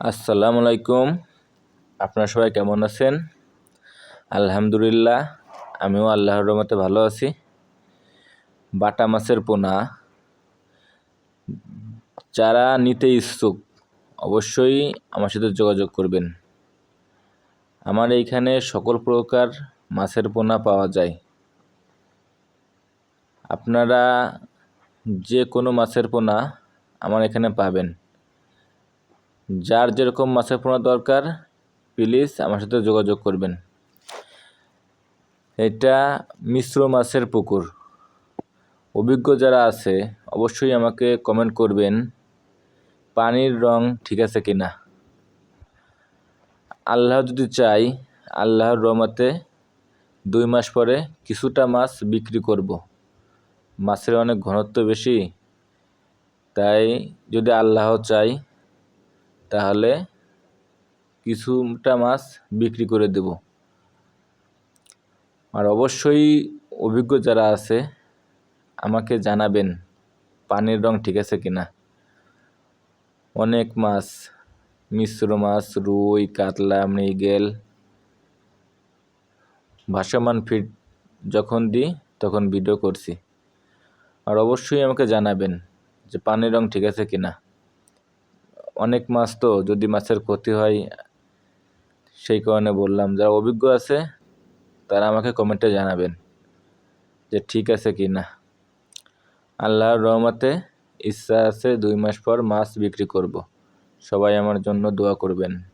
আসসালামু আলাইকুম। আপনারা সবাই কেমন আছেন? আলহামদুলিল্লাহ, আমিও আল্লাহর রহমতে ভালো আছি। বাটা মাছের পোনা। যারা নিতে ইচ্ছুক, অবশ্যই আমার সাথে যোগাযোগ করবেন। আমার এইখানে সকল প্রকার মাছের পোনা পাওয়া যায়। আপনারা যে কোনো মাছের পোনা আমার এখানে পাবেন। যার যেরকম মাছের পোনা দরকার প্লিজ আমার সাথে যোগাযোগ করবেন। এটা মিশ্র মাছের পুকুর। অভিজ্ঞ যারা আছে, অবশ্যই আমাকে কমেন্ট করবেন, পানির রং ঠিক আছে কি না আল্লাহ যদি চাই আল্লাহর রহমতে দুই মাস পরে কিছুটা মাছ বিক্রি করব। মাছের অনেক ঘনত্ব বেশি, তাই যদি আল্লাহ চাই তাহলে কিছুটা মাছ বিক্রি করে দেব। আর অবশ্যই অভিজ্ঞ যারা আছে, আমাকে জানাবেন পানির রং ঠিক আছে কিনা। অনেক মাছ, মিশ্র মাছ, রুই, কাতলা, মৃগেল, ভাসমান ফিড যখন দিই তখন ভিডিও করছি। আর অবশ্যই আমাকে জানাবেন যে পানির রং ঠিক আছে কিনা। অনেক মাছ তো, যদি মাছের ক্ষতি হয়, সেই কারণে বললাম। যারা অভিজ্ঞ আছে, তারা আমাকে কমেন্টে জানাবেন যে ঠিক আছে কি না। আল্লাহর রহমতে ইচ্ছা আছে, দুই মাস পর মাছ বিক্রি করব। সবাই আমার জন্য দোয়া করবেন।